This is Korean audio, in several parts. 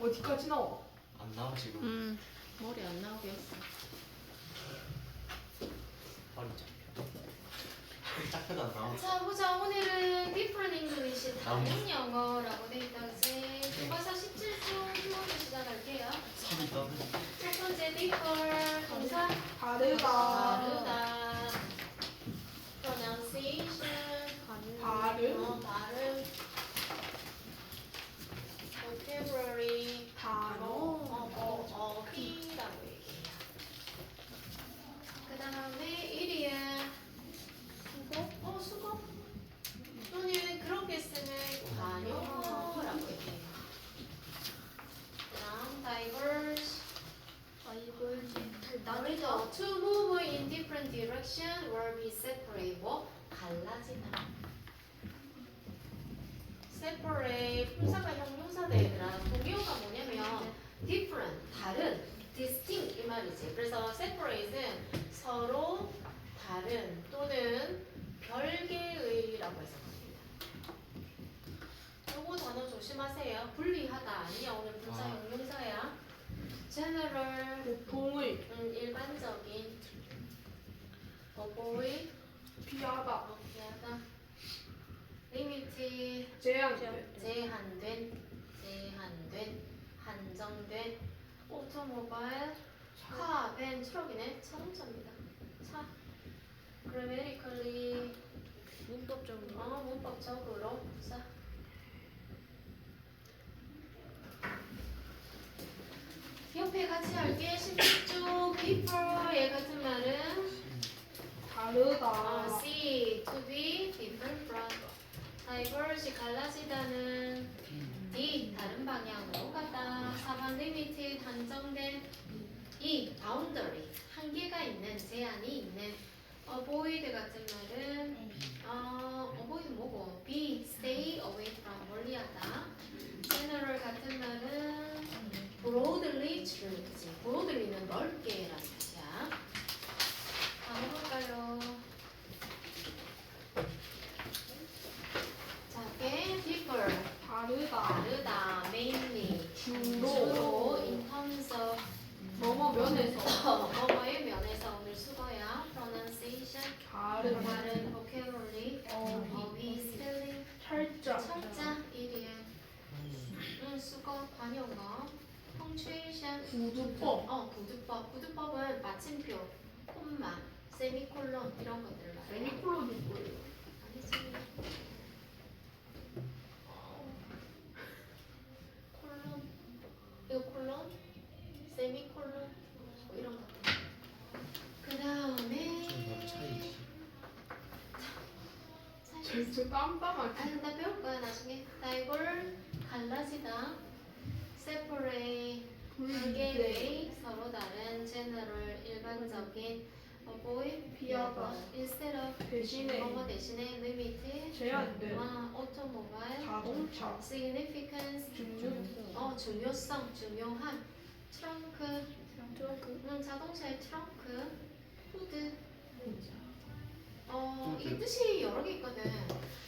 어디까지 나와? 안 나와 지금. 음 머리 안 나오게 했어. 허리 잡혀. 짝펴도 안 나와. 자 보자. 오늘은 different English 다른 영어라고 돼 있다 그지? 교과서 17쪽 1번부터 시작할게요. 떠는 첫 번째 differ 동사. 다르다. 다르다. Pronunciation. 발음. 어, 발음 vocabulary 단어. 어, 어, 어, P라고 얘기해요 그 다음에 1위에 수고? 어, 수고? 또는 그렇게 쓰는 관용어라고 얘기해요 그 다음 diverse 다르죠. To move in different direction or be separate. 뭐? 갈라지다. Separate. 품사가 형용사다 얘들아. 동의어가 뭐냐면 different. 다른. distinct 이 말이지. 그래서 separate은 서로 다른 또는 별개의라고 해석합니다. 요거 단어 조심하세요. 분리하다 아니야. 오늘 분사 아. 형용사야. general 보통의 음, 일반적인 어보이 피하다. 어기하다 리미티 제한된. 제한된 제한된 한정된 오토모바일 카, 벤, 트럭이네. 자동차입니다. 차. 그래메리컬리. 문법적으로. 어, 문법적으로. 자. 옆에 같이 할게. 16쪽 before. 얘 같은 말은 다르다. 어, see, to be, different from diverse, 갈라지다는 D, 다른 방향으로 가다 4번 limited, 한정된 E, boundary, 한계가 있는, 제한이 있는 avoid 같은 말은 어, avoid 뭐고? B, stay away from, 멀리하다 general 같은 말은 broadly, 그치? broadly는 넓게라는 뜻이야 다음 해볼까요? 자, get differ, 다르다. 다르다, mainly, 주로. 주로, in terms of, 뭐뭐 면에서 뭐뭐의 면에서 오늘 수거야, pronunciation, 다른 발음, vocabulary, 어휘. 어휘, spelling, 철자. 철자, 이리엔, 응, 수거, 관용어, punctuation, 구두법. 어, 구두법. 구두법은 마침표, 콤마, 세미콜론 이런 것들 말이야. 세미콜론이 뭐예요? 아니지. 콜론. 이거 콜론, 세미콜론 뭐 이런 것들. 그 좀 다음에 차이지 저, 저 땀땀하게. 아, 나 배울 거야 나중에. 다이벌 갈라지다. separate 별개의 서로 다른 general 일반적인 avoid 피하다. instead of 대신에 뭐뭐 대신에 limit 제한된 아 automobile 자동차. significance 중요. 어 중요성 중요한 트렁크 트렁크. 음, 자동차의 트렁크 후드 어. 이 뜻이 여러 개 있거든.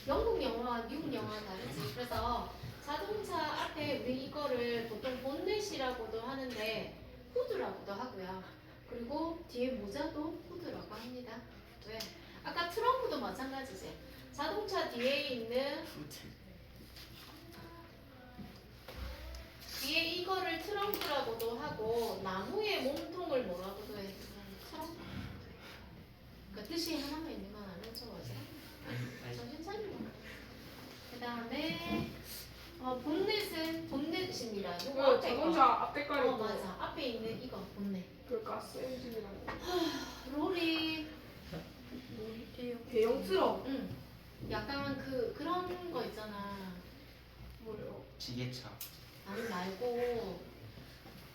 영국 영어와 미국 영어와 다르지. 그래서 자동차 앞에 우리 이거를 보통 본넷이라고도 하는데 후드라고도 하고요. 그리고 뒤에 모자도 후드라고 합니다. 왜? 아까 트렁크도 마찬가지지. 자동차 뒤에 있는 뒤에 이거를 트렁크라고도 하고 나무의 몸통을 뭐라고도 해. 트렁크. 그 뜻이 하나만 있는 건 아니죠, 어제? 정신 차리고. 그 다음에 어, 본넷은 본넷입니다. 요거 그 앞에 자동차 거. 앞대가리 어 맞아. 앞에 있는 이거 본넷. 그 가스 엔진이라는 거. 롤이 대형 트럭 응. 약간 그 그런 거 있잖아. 뭐예요? 지게차 아니 말고 그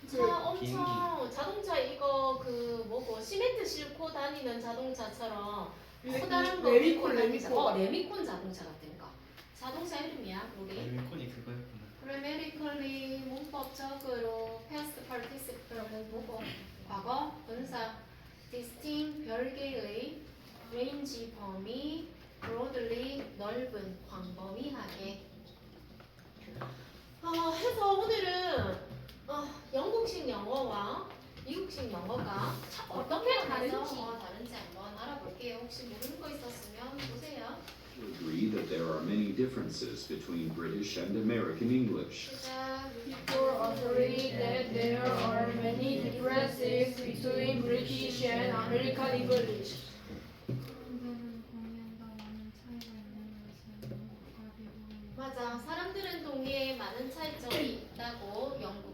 차 엄청 자동차 이거 그 뭐고 시멘트 싣고 다니는 자동차처럼 커다란 거 레미콘 싣고 다니자- 레미콘. 어 레미콘 자동차 같은 거 자동차 이름이야 우리 레미콘이 그거였구나. 그래메리컬리 문법적으로 past participle 뭐고 과거 분사 distinct 별개의 range 범위 broadly 넓은 광범위하게. 어, 해서 오늘은 미국식 영어가 참 어떻게 다른지 어, 다른지 한번 알아볼게요. 혹시 모르는 거 있었으면 보세요. agree that there are many differences between British and American English. 시작. People agree that there are many differences between British and American English. 맞아. 사람들은 동의에 많은 차이점이 있다고 영국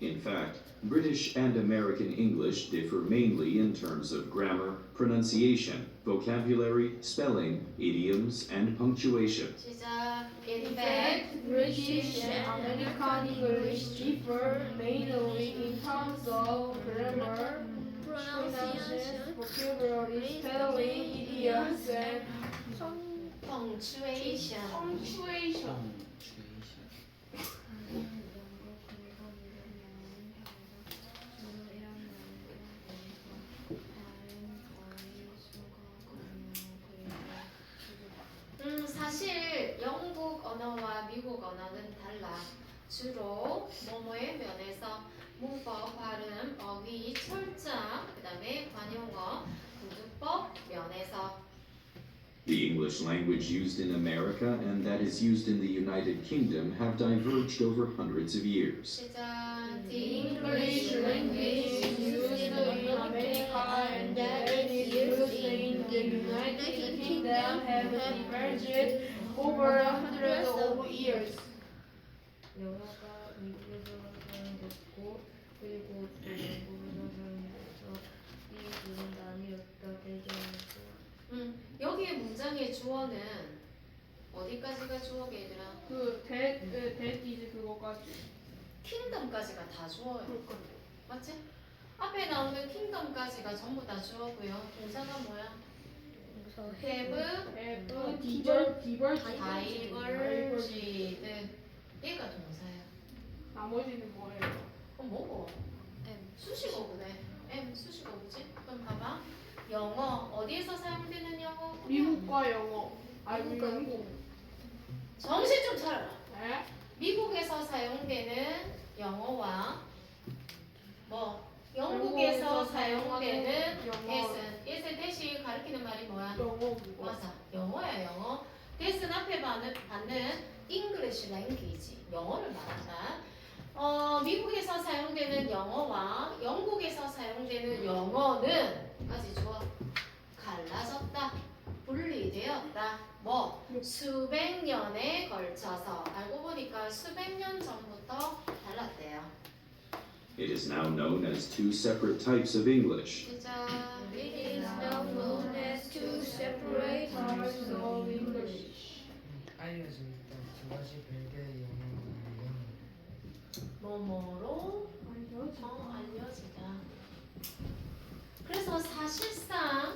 In fact, British and American English differ mainly in terms of grammar, pronunciation, vocabulary, spelling, idioms, and punctuation. In fact, British and American English differ mainly in terms of grammar, pronunciation, vocabulary, spelling, idioms, and punctuation. 언어와 미국 언어는 달라. 주로 뭐뭐의 면에서 문법, 발음, 어휘, 철자, 그 다음에 관용어, 구두법 면에서 The English language used in America and that is used in the United Kingdom have diverged over hundreds of years. 시작. The English language is used in America and that is used in the United Kingdom have diverged over hundreds of years. 영어가 미국에서 사용됐고 그리고 또 영국에서 사용돼서 이 둘은 나뉘었다 대전에서 음, 여기에 문장의 주어는 어디까지가 주어게 얘들아? 그 that 그 that is 그거까지. 킹덤까지가 다 주어요. 맞지? 앞에 나오는 킹덤까지가 전부 다 주어고요. 동사가 뭐야? Have, have 디벌 디벌 diverged. 얘가 동사야. 나머지는 뭐예요? 그럼 뭐고? 수식어구네. M 수식어구지? 그럼 봐봐. 영어 어디에서 사용되는 영어? 미국과 영어. 아 미국. 정신 좀 차려라. 네? 미국에서 사용되는 영어와 뭐 영국에서 사용되는 예세 대신 가리키는 말이 뭐야? 영어 그거. 맞아. 영어야 영어. 대신 앞에 받는, 받는 English language 영어를 말한다. 어, 미국에서 사용되는 영어와 영국에서 사용되는 영어는 까지 주어 갈라졌다 분리되었다. 뭐 수백 년에 걸쳐서. 알고 보니까 수백 년 전부터 달랐대요 It is now known as two separate types of English. It is now known as two separate types of English. 알려줍니다. 두 가지 별개의 영어가 뭐뭐로 어, 알려지다. 그래서 사실상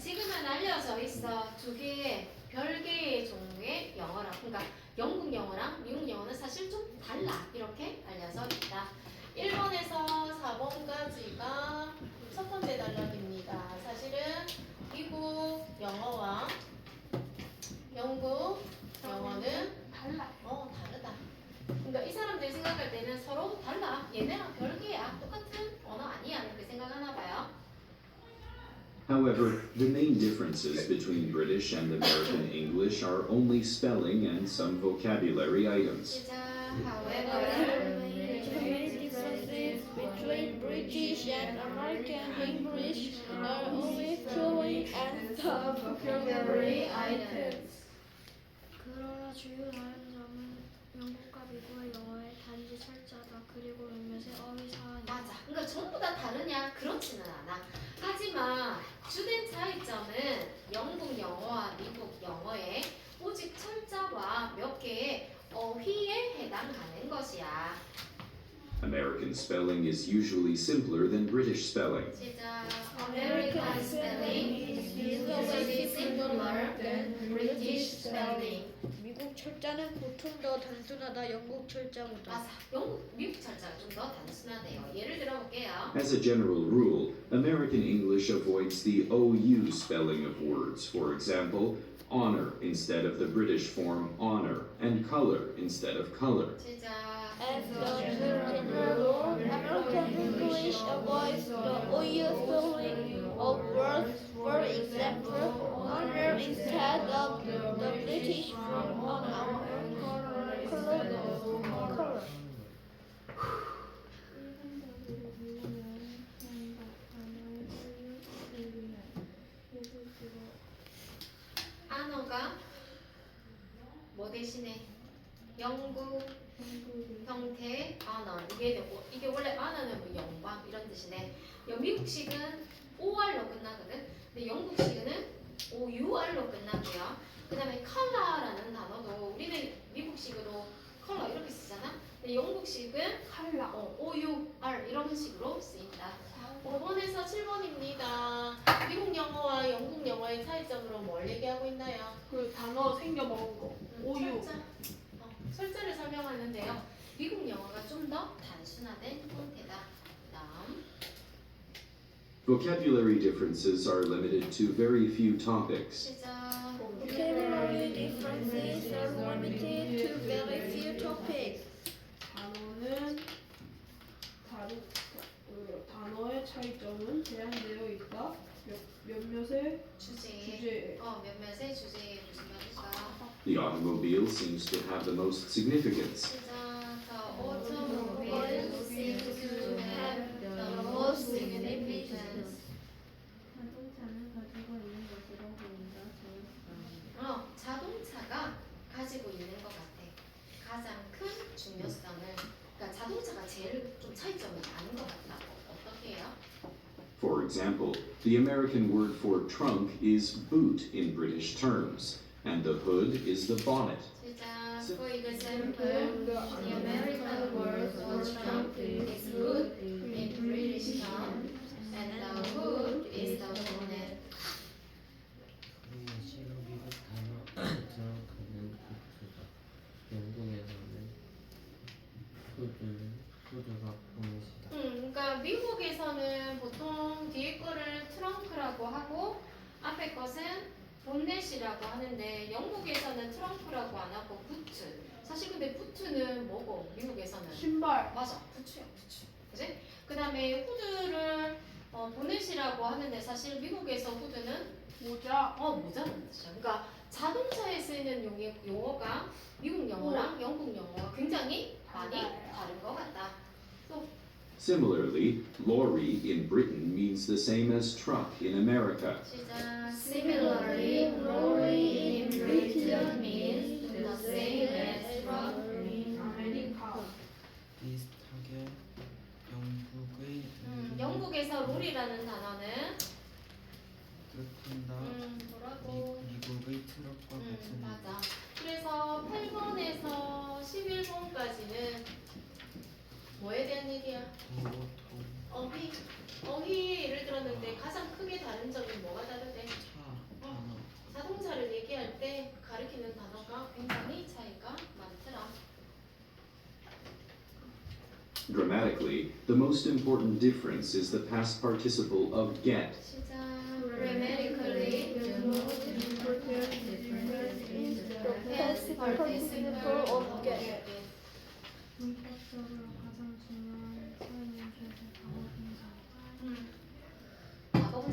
지금은 알려져 있어 두 개의 별개의 종류의 영어라. 그러니까 영국 영어랑 미국 영어는 사실 좀 달라. 이렇게 알려져 있다. 1번에서 4번까지가 첫 번째 단락입니다. 사실은 미국 영어와 영국 영어는 달라. 어 다르다. 그러니까 이 사람들이 생각할 때는 서로 달라. 얘네랑 별개야. 똑같은 언어 아니야. 이렇게 생각하나 봐요. However, the main differences between British and American English are only spelling and some vocabulary items. 시작. However, British and American English are only spelling and some vocabulary items. 그러나 주요 점은 영국과 미국의 영어의 단지 철자다 그리고 몇몇의 어휘 사안이 맞아. 그러니까 전부 다 다르냐? 그렇지는 않아. 하지만 주된 차이점은 영국 영어와 미국 영어의 오직 철자와 몇 개의 어휘에 해당하는 것이야. American spelling is usually simpler than British spelling. 시작. American spelling is usually simpler than British spelling. 미국 철자는 보통 더 단순하다 영국 철자보다 맞아. 영국, 미국 철자가 좀 더 단순하대요. 예를 들어 볼게요. As a general rule, American English avoids the OU spelling of words. For example, honor instead of the British form honor, and color instead of color. 시작. 뭐 영구 형태 언어 이게 되고 이게 원래 언어는 뭐 영광 이런 뜻이네. 여 미국식은 OR로 끝나거든. 근데 영국식은 OUR로 끝나고요. 그다음에 컬러라는 단어도 우리는 미국식으로 컬러 이렇게 쓰잖아. 근데 영국식은 컬러 어, OUR 이런 식으로 쓰인다. 5번에서 7번입니다. 미국 영어와 영국 영어의 차이점으로 뭘 얘기하고 있나요? 그 단어 생겨 먹은 거. 음, 오유. 설자, 어, 설자를 설명하는데요. 미국 영어가 좀 더 단순화된 형태다. 다음. Vocabulary differences are limited to very few topics. 시작. Vocabulary differences are limited to very few topics. 단어는 다른 그 단어의 차이점은 제한되어 있다. 몇, 몇몇의 주제. 주제에 어, 몇몇의 주제에 무슨 말일까? The automobile seems to have the most significance. 시작. The automobile seems to have the most significance. 자동차는 가지고 있는 것으로 보인다. 중요성. 어, 자동차가 가지고 있는 것 같아. 가장 큰 중요성을. 그러니까 자동차가 제일 좀 차이점이 많은 것 같다고. 어떻게 해요? For example, the American word for trunk is boot in British terms, and the hood is the bonnet. For example, the American word for trunk is hood in British term, and the hood is the bonnet. 본넷이라고 하는데 영국에서는 트렁크라고 안 하고 부츠. 사실 근데 부츠는 뭐고 미국에서는 신발. 맞아 부츠야 부츠. 그지? 그다음에 후드를 어, 보넷이라고 하는데 사실 미국에서 후드는 모자. 어 모자라는 뜻이야. 그러니까 자동차에 쓰이는 용어, 용어가 미국 영어랑 영국 영어가 굉장히 많이 다른 것 같다. Similarly, lorry in Britain means the same as truck in America. 시작. Similarly, lorry in Britain means the same as truck. 아메리카. 비슷하게 영국의 음, 영국에서 롤이라는 단어 뭐에 대한 얘기야? 어휘. 어휘를 들었는데 가장 크게 다른 점이 뭐가 다르대? 자동차를 얘기할 때 가리키는 단어가 굉장히 차이가 많더라. Grammatically, the most important difference is the past participle of get. 시작. Grammatically, the most important difference is the past participle of get.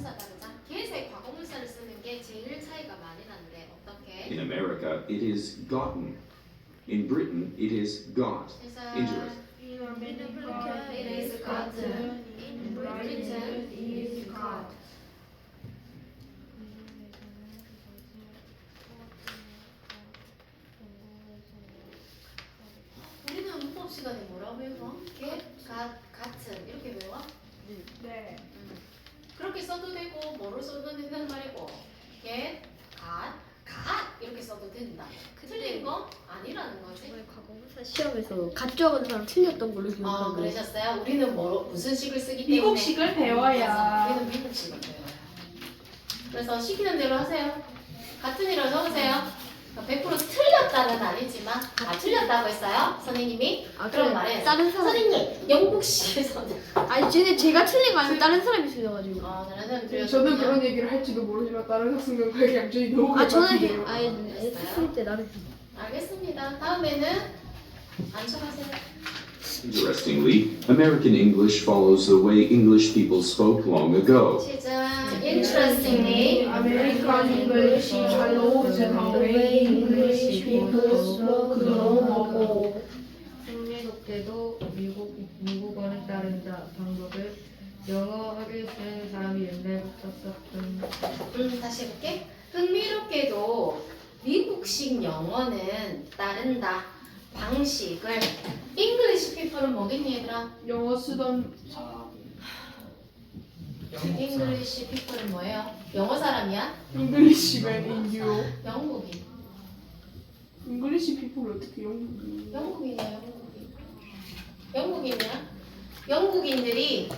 과거분사 다르자. get의 과거분사를 쓰는 게 제일 차이가 많이 나는데 어떻게? In America, it is gotten. In Britain, it is got. 시작. Interesting. In America, 사람 틀렸던 걸로 어 기억하는데 그러셨어요? 우리는 뭐 무슨 식을 쓰기 때문에 미국식을 배워야. 우리는 미국식을 배워요. 그래서 시키는 대로 하세요. 같은 이로 적으세요. 100% 틀렸다는 아니지만 아 틀렸다고 했어요 선생님이 아 그럼 그럼 말해 다른 사람 선생님 영국식에서는 아니 쟤네 제가 틀린 거 아니면 다른 사람이 틀려가지고 어 다른 사람 틀렸 저는 그런 얘기를 할지도 모르지만 다른 학생들 그 양쪽이 너무 아 저는. 해 아니 했을 때 나를 알겠습니다 다음에는. Interestingly, American English follows the way English people spoke long ago. Interestingly, American English follows the way English people spoke long ago. 흥미롭게도 미국 미국어를 따른다 방법을 영어를 쓰는 사람이 옛날부터 썼던 음, 다시 해볼게. 흥미롭게도 미국식 영어는 따른다. 방식을 English people은 뭐겠니 얘들아? 영어 쓰던 사람. English people은 뭐예요? 영어 사람이야? Englishman in you. 영국인. English people 어떻게 영국이? 영국인이야, 영국인. 영국인이야? 영국인들이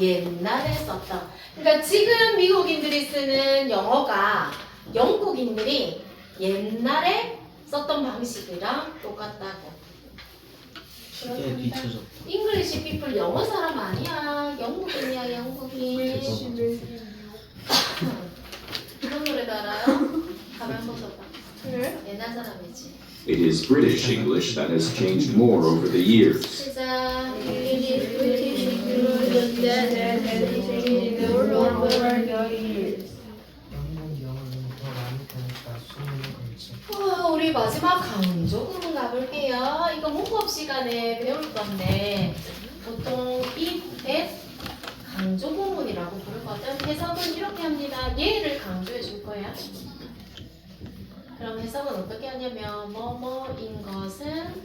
옛날에 썼던. 그러니까 지금 미국인들이 쓰는 영어가 영국인들이 옛날에 썼던 방식이랑 똑같다고. 잉글리시 피플 영어 사람 아니야. 영국인이야, 영국인. 그런 노래도 알아요? 가면 한번 써봐. 네? 옛날 사람이지. It is British English that has changed more over the years. 시작. British English that has changed more over the years. 영국 영어는 더 많이 다녔다. 수능을 걸쳐. 어, 우리 마지막 강조 부분 가볼게요. 이거 문법 시간에 배울 건데 보통 if 강조 부분이라고 부르거든. 해석은 이렇게 합니다. 얘를 강조해 줄 거야. 그럼 해석은 어떻게 하냐면 뭐뭐인 것은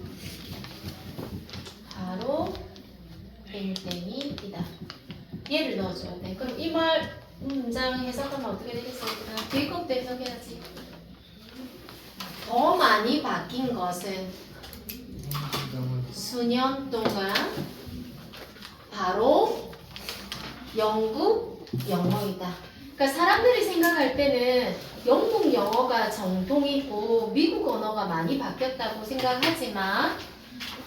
바로 땡땡이이다. 얘를 넣어줘야 돼. 그럼 이 말 문장 해석하면 어떻게? 뒤에 것도 해석해야지. 더 많이 바뀐 것은 수년 동안 바로 영국 영어이다. 그러니까 사람들이 생각할 때는 영국 영어가 정통이고 미국 언어가 많이 바뀌었다고 생각하지만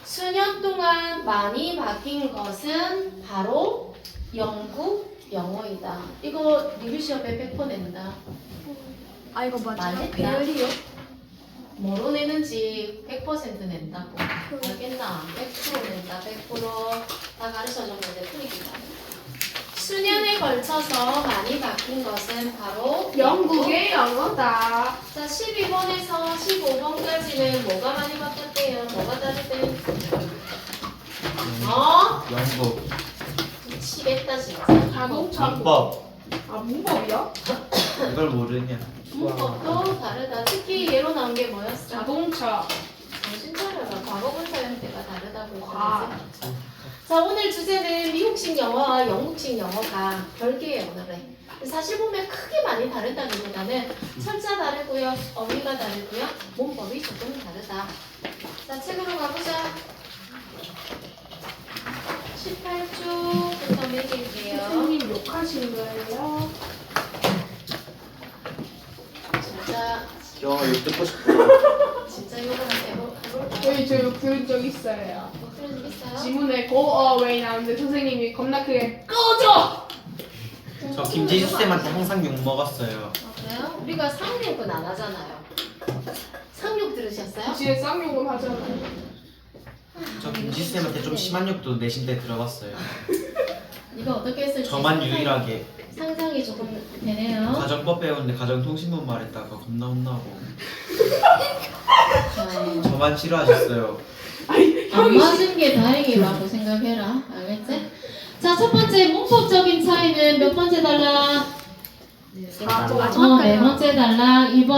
수년 동안 많이 바뀐 것은 바로 영국 영어이다. 이거 리뷰 시험에 100% 낸다. 아 이거? 맞아요? 배열이요? 뭐로 내는지 100% 낸다고 알겠나? 100% 낸다 100%다 가르쳐줬는데 풀이기다 수년에 걸쳐서 많이 바뀐 것은 바로 영국의 영어다. 자 12번에서 15번까지는 뭐가 많이 바뀌었대요? 뭐가 다르대? 어? 영국 미치겠다 진짜 자동차. 문법 아 문법이야? 이걸 모르냐? 문법도 다르다 특히 예로 나온 게 뭐였어? 자동차. 정신 차려라. 과거 분 사용대가 다르다고 아. 했잖아. 자, 오늘 주제는 미국식 영어와 영국식 영어가 별개의 언어래. 사실 보면 크게 많이 다르다기보다는 철자 다르고요, 어휘가 다르고요, 문법이 조금 다르다. 자, 책으로 가보자. 18쪽부터 매길게요. 선생님 욕하신 거예요? 진짜, 영어 욕 듣고 싶어. 진짜 욕을 한번 해볼까요? 저희 저욕 들은 적 있어요. 뭐 그런 적 있어요? 지문에 go away 나오는데 선생님이 겁나 크게 꺼져! 저 김지수 쌤한테 항상 욕 먹었어요. 아, 그래요? 우리가 상욕은 안 하잖아요. 상욕 들으셨어요? 뒤에 쌍욕을 하잖아요. 저 김지수 쌤한테 좀 심한 욕도 내신 때 들어봤어요. 이거 어떻게 했을지 저만 상상- 유일하게 상상이 조금 되네요. 가정법 배우는데 가정통신문 말했다가 겁나 혼나고 자, 저만 싫어하셨어요. 안 맞은 게 다행이라고 생각해라. 알겠지? 자, 첫 번째 문법적인 차이는 몇 번째 달라? 어, 네 번째 달라. 2번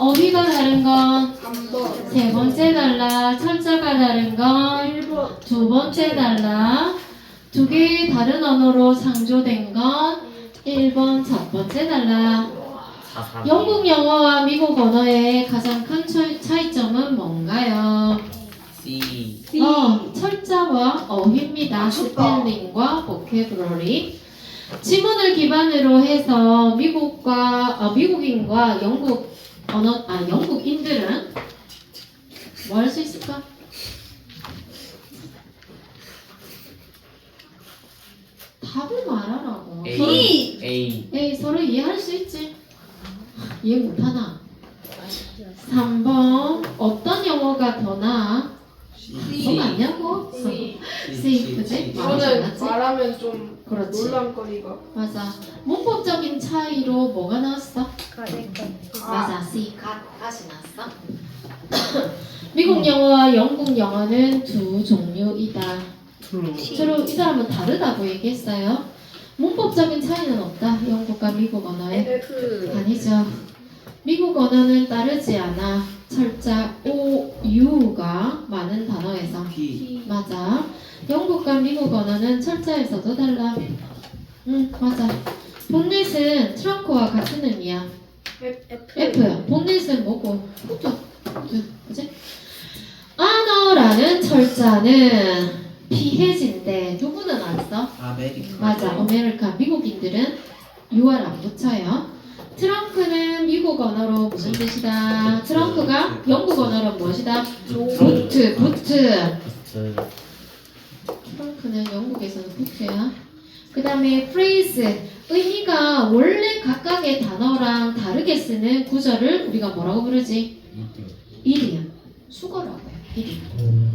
어휘가 다른 건 한번 세 번째 달라. 철자가 다른 건 1번 두 번째 달라. 두 개의 다른 언어로 상조된 건 1번 첫 번째 달라. 영국 영어와 미국 언어의 가장 큰 차- 차이점은 뭔가요? C 어, 철자와 어휘입니다. 스펠링과 보케브러리. 지문을 기반으로 해서 미국과 어, 미국인과 영국 언어 아 영국인들은 뭐 할 수 있을까? 답을 말하라고. 서로, A A 에이, 서로 이해할 수 있지? 이해 못하나? 3번 어떤 영어가 더 나아? C see 그지? 이거는 맞지? 말하면 좀 그렇지. 논란거리가. 맞아. 문법적인 차이로 뭐가 나왔어? 가니까. 맞아, C 갓 갓이 나왔어. 미국 영어와 영국 영어는 두 종류이다. 서로 이 사람은 다르다고 얘기했어요. 문법적인 차이는 없다. 영국과 미국 언어에 F. 아니죠. 미국 언어는 따르지 않아. 철자 O, U가 많은 단어에서 P 맞아. 영국과 미국 언어는 철자에서도 달라. 응, 맞아. 본넷은 트렁크와 같은 의미야. F. F야. 본넷은 뭐고? 후드. 후드. 그지? 언어라는 철자는 피해진데 누구는 안 써? 아메리카 맞아. 아메리카 미국인들은 UR 안 붙여요. 트렁크는 미국 언어로 무슨 뜻이다? 트렁크가 영국 언어로 무엇이다? 부트, 부트. 트렁크는 영국에서는 부트야. 그 다음에 phrase 의미가 원래 각각의 단어랑 다르게 쓰는 구절을 우리가 뭐라고 부르지? 이디엄 수거라고 해요. 이디엄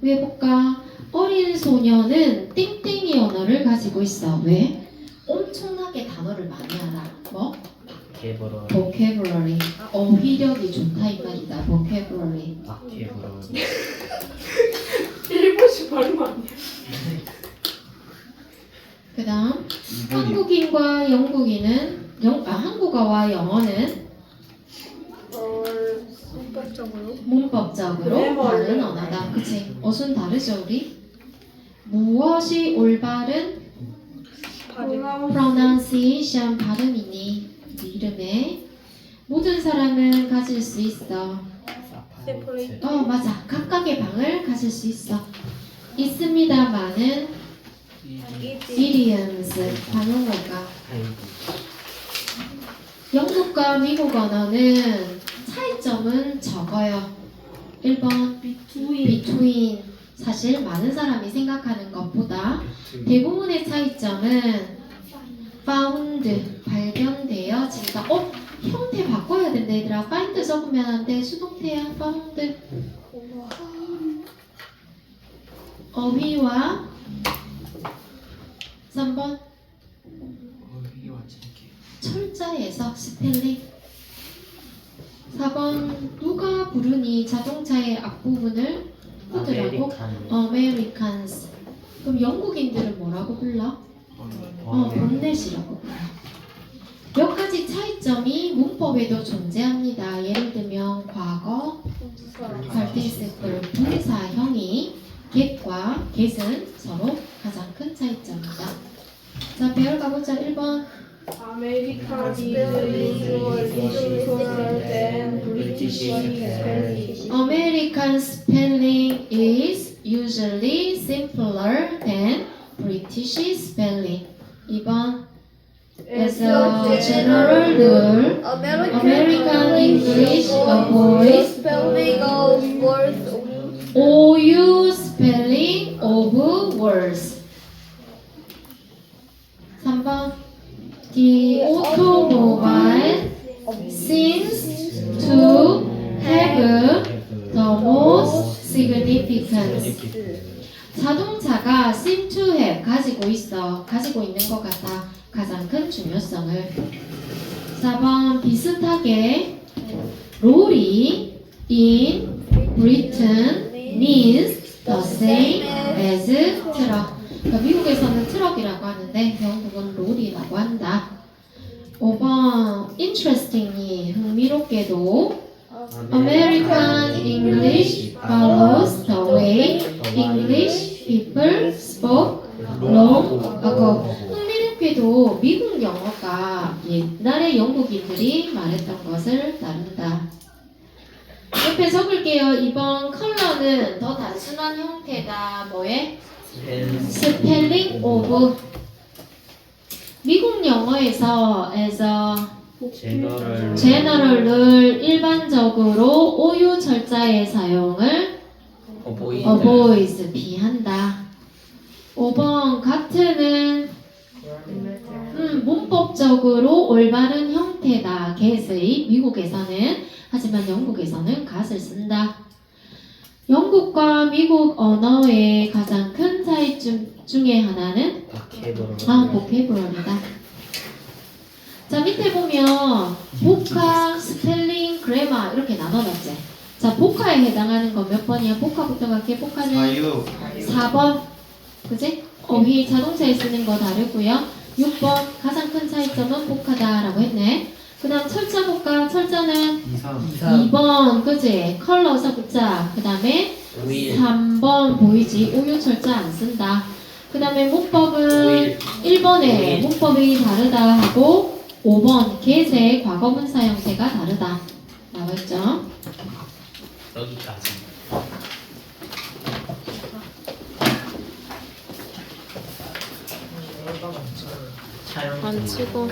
왜 볼까? 어린 소녀는 땡땡이 언어를 가지고 있어. 왜? 엄청나게 단어를 많이 알아. 뭐? 개버러 vocabulary. 어휘력이 좋다 이 말이다. vocabulary. 아 개버러 일본식 발음 아니야? 그다음 한국인과 영국인은 영, 아, 한국어와 영어는 어, 문법적으로. 문법적으로 네. 다른 언어다. 그치? 어순 다르죠 우리? 무엇이 올바른 pronunciation 발음이니 네 이름에 모든 사람은 가질 수 있어. 어 맞아. 각각의 방을 가질 수 있어. 있습니다만은 idioms 관용어가 영국과 미국 언어는 차이점은 적어요. 1번 between 사실 많은 사람이 생각하는 것보다 대부분의 차이점은 found 발견되어진다. 어? 형태 바꿔야 된다 얘들아. find 적으면 안 돼. 수동태야. found 어휘와 3번 철자에서 스펠링 4번 누가 부르니 자동차의 앞부분을 후드라고 Americans 그럼 영국인들은 뭐라고 불러? 어, 불러 몇 가지 차이점이 문법에도 존재합니다 예를 들면 과거 participal 분사형이 get과 get은 서로 가장 큰 차이점이다 자 배열 가보자 1번 American is usually shorter than British spelling. American spelling is usually simpler than British spelling. 2번 As a general rule, American English avoids spelling of words. OU spelling of words. 3번 The automobile seems to have the most significance. 자동차가 seem to have 가지고 있어 가지고 있는 것 같아. 가장 큰 중요성을. 4번 비슷하게 롤이 in Britain means the same as 트럭 그러니까 미국에서는 트럭이라고 하는데 영국은 롤이라고 한다. 5번 interestingly 흥미롭게도 American English follows the way English people spoke long ago. 흥미롭게도 미국 영어가 옛날에 영국인들이 말했던 것을 따른다. 옆에 적을게요. 이번 컬러는 더 단순한 형태다. 뭐에? 스펠링 오브. 미국 영어에서 as a 제너럴 제너럴을 일반적으로 오유 철자의 사용을 어보이드 avoids 비한다. 5번 같은은 음, 문법적으로 올바른 형태다. get의 미국에서는 하지만 영국에서는 gat을 쓴다. 영국 영국과 미국 언어의 가장 큰 차이점 중에 하나는 아, 보케브러리다. 자, 밑에 보면 보카, 스펠링, 그래마 이렇게 나눠놨지. 자, 보카에 해당하는 거몇 번이야? 보카부터 갈게. 보카는 사유 4번. 그지? 어휘 자동차에 쓰는 거 다르고요. 6번 가장 큰 차이점은 보카다라고 했네. 그 다음 철자 볼까? 철자는 2삼 2번, 그지? 컬러 서 붙자. 그 다음에 3번 보이지? 우유 철자 안 쓴다. 그 다음에 문법은 1번에 문법이 다르다 하고 5번 계세 과거분사 형태가 다르다. 나와있죠? 여기까지. 안 치고